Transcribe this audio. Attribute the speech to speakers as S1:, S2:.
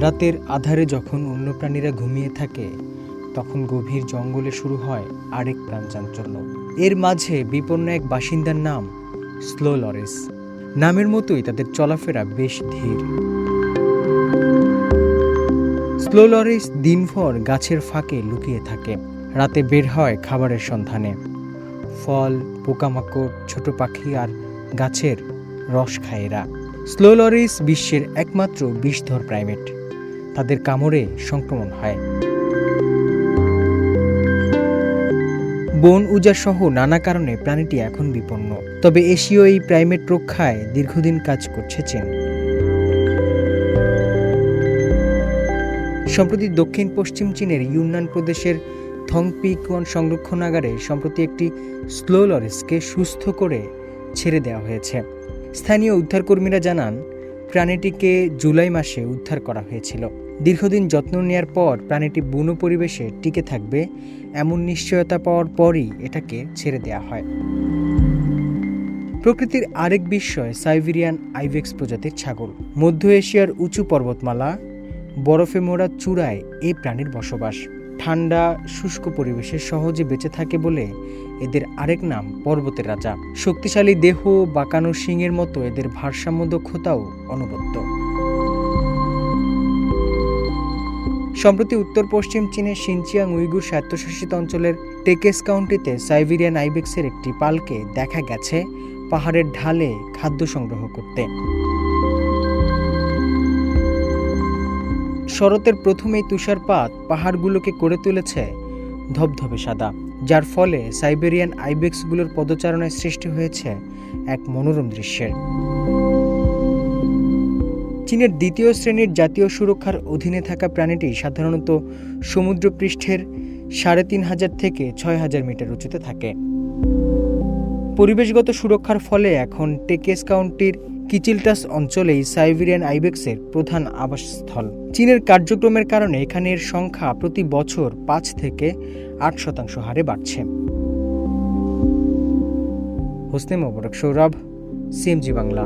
S1: রাতের আধারে যখন অন্য প্রাণীরা ঘুমিয়ে থাকে, তখন গভীর জঙ্গলে শুরু হয় আরেক প্রাণ চাঞ্চল্য। এর মাঝে বিপন্ন এক বাসিন্দার নাম স্লো লরেস। নামের মতোই তাদের চলাফেরা বেশ ধীর। স্লো লরেস দিনভর গাছের ফাঁকে লুকিয়ে থাকে। রাতে বের হয় খাবারের সন্ধানে। ফল, পোকামাকড়, ছোট পাখি আর গাছের রস খায় এরা স্লো লরিস বিশ্বের একমাত্র বিষধর প্রাইমেট। তাদের কামড়ে সংক্রমণ হয়। বন উজাড় সহ নানা কারণে প্রাণীটি এখন বিপন্ন। তবে এশীয় এই প্রাইমেট রক্ষায় দীর্ঘদিন কাজ করছে চীন। সম্প্রতি দক্ষিণ পশ্চিম চীনের ইউনান প্রদেশের থংপিকন সংরক্ষণাগারে সম্প্রতি একটি স্লো লরেসকে সুস্থ করে ছেড়ে দেওয়া হয়েছে। স্থানীয় উদ্ধারকর্মীরা জানান, প্রাণীটিকে জুলাই মাসে উদ্ধার করা হয়েছিল। দীর্ঘদিন যত্ন নেয়ার পর প্রাণীটি বুনো পরিবেশে টিকে থাকবে, এমন নিশ্চয়তা পাওয়ার পরই এটাকে ছেড়ে দেওয়া হয়। প্রকৃতির আরেক বিস্ময়, সাইবেরিয়ান আইভেক্স প্রজাতির ছাগল। মধ্য এশিয়ার উঁচু পর্বতমালা, বরফে মোড়া চূড়ায় এই প্রাণীর বসবাস। ঠান্ডা, শুষ্ক পরিবেশে সহজে বেঁচে থাকে বলে এদের আরেক নাম পর্বতের রাজা। শক্তিশালী দেহ, বাঁকানো শিংয়ের মতো এদের ভারসাম্য দক্ষতাও অনবদ্য। সম্প্রতি উত্তর পশ্চিম চীনের সিনচিয়াং উইগুর স্বায়ত্তশাসিত অঞ্চলের টেকেস কাউন্টিতে সাইবেরিয়ান আইবেক্সের একটি পালকে দেখা গেছে পাহাড়ের ঢালে খাদ্য সংগ্রহ করতে। শরতের প্রথমেই তুষারপাত পাহাড়গুলোকে করে তুলেছে ধবধবে সাদা, যার ফলে সাইবেরিয়ান আইবেক্সগুলোর পদচারণায় সৃষ্টি হয়েছে এক মনোরম দৃশ্যের। চীনের দ্বিতীয় শ্রেণির জাতীয় সুরক্ষার অধীনে থাকা প্রাণীটি সাধারণত সমুদ্রপৃষ্ঠের সাড়ে তিন হাজার থেকে ছয় হাজার মিটার উঁচুতে থাকে। পরিবেশগত সুরক্ষার ফলে এখন টেকেস কাউন্টির কিচিলটাস অঞ্চলেই সাইবেরিয়ান আইবেক্সের প্রধান আবাসস্থল। চীনের কার্যক্রমের কারণে এখানের সংখ্যা প্রতি বছর পাঁচ থেকে আট শতাংশ হারে বাড়ছে। হোসনে মোবারক, সৌরভ, সিএমজি বাংলা।